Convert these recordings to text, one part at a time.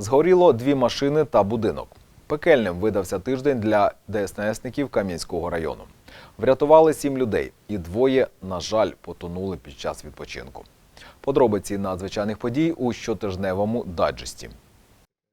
Згоріло дві машини та будинок. Пекельним видався тиждень для ДСНСників Кам'янського району. Врятували сім людей, і двоє, на жаль, потонули під час відпочинку. Подробиці надзвичайних подій у щотижневому даджесті.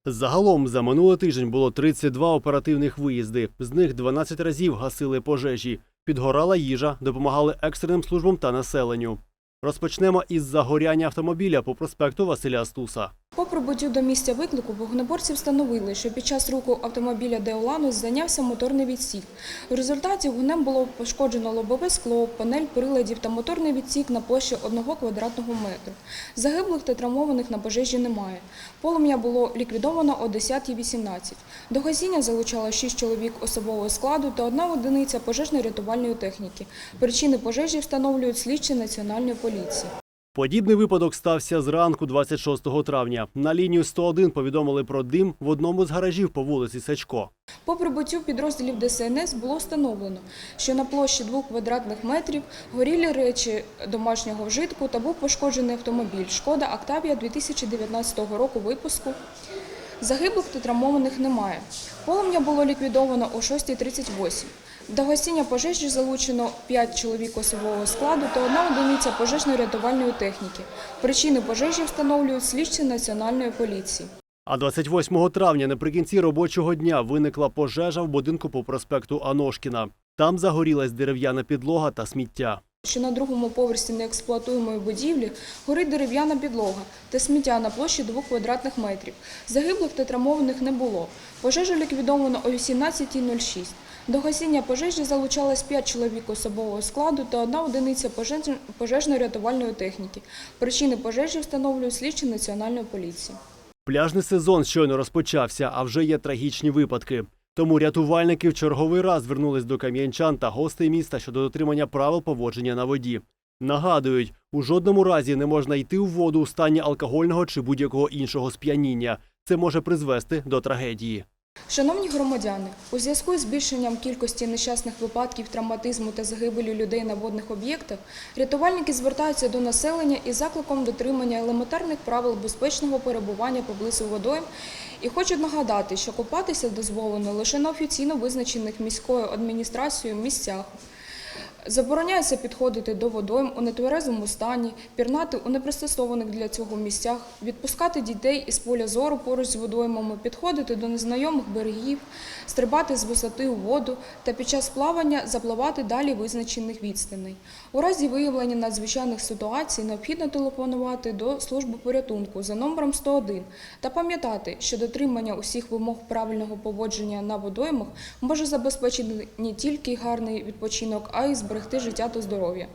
Загалом за минулий тиждень було 32 оперативних виїзди. З них 12 разів гасили пожежі. Підгорала їжа, допомагали екстреним службам та населенню. Розпочнемо із загоряння автомобіля по проспекту Василя Стуса. По прибуттю до місця виклику вогнеборці встановили, що під час руху автомобіля Деоланус зайнявся моторний відсік. В результаті вогнем було пошкоджено лобове скло, панель приладів та моторний відсік на площі 1 квадратного метру. Загиблих та травмованих на пожежі немає. Полум'я було ліквідовано о 10.18. До гасіння залучало 6 чоловік особового складу та одна одиниця пожежно-рятувальної техніки. Причини пожежі встановлюють слідчі Національної поліції. Подібний випадок стався зранку 26 травня. На лінію 101 повідомили про дим в одному з гаражів по вулиці Сачко. По прибуттю підрозділів ДСНС було встановлено, що на площі двох квадратних метрів горілі речі домашнього вжитку та був пошкоджений автомобіль «Шкода Октавія» 2019 року випуску. Загиблих та травмованих немає. Полум'я було ліквідовано о 6.38. До гасіння пожежі залучено 5 чоловік особового складу та одна одиниця пожежно-рятувальної техніки. Причини пожежі встановлюють слідчі Національної поліції. А 28 травня наприкінці робочого дня виникла пожежа в будинку по проспекту Аношкіна. Там загорілась дерев'яна підлога та сміття. Що на другому поверсі неексплуатуємої будівлі горить дерев'яна підлога та сміття на площі 2 квадратних метрів. Загиблих та травмованих не було. Пожежу ліквідовано о 18.06. До гасіння пожежі залучалось 5 чоловік особового складу та одна одиниця пожежно-рятувальної техніки. Причини пожежі встановлюють слідчі Національної поліції. Пляжний сезон щойно розпочався, а вже є трагічні випадки. Тому рятувальники в черговий раз звернулись до кам'янчан та гостей міста щодо дотримання правил поводження на воді. Нагадують, у жодному разі не можна йти у воду у стані алкогольного чи будь-якого іншого сп'яніння. Це може призвести до трагедії. Шановні громадяни, у зв'язку з збільшенням кількості нещасних випадків травматизму та загибелі людей на водних об'єктах, рятувальники звертаються до населення із закликом дотримання елементарних правил безпечного перебування поблизу водойм і хочуть нагадати, що купатися дозволено лише на офіційно визначених міською адміністрацією місцях. Забороняється підходити до водойм у нетверезому стані, пірнати у непристосованих для цього місцях, відпускати дітей із поля зору поруч з водоймами, підходити до незнайомих берегів, стрибати з висоти у воду та під час плавання запливати далі визначених відстаней. У разі виявлення надзвичайних ситуацій необхідно телефонувати до служби порятунку за номером 101 та пам'ятати, що дотримання усіх вимог правильного поводження на водоймах може забезпечити не тільки гарний відпочинок, а й зберегти життя та здоров'я.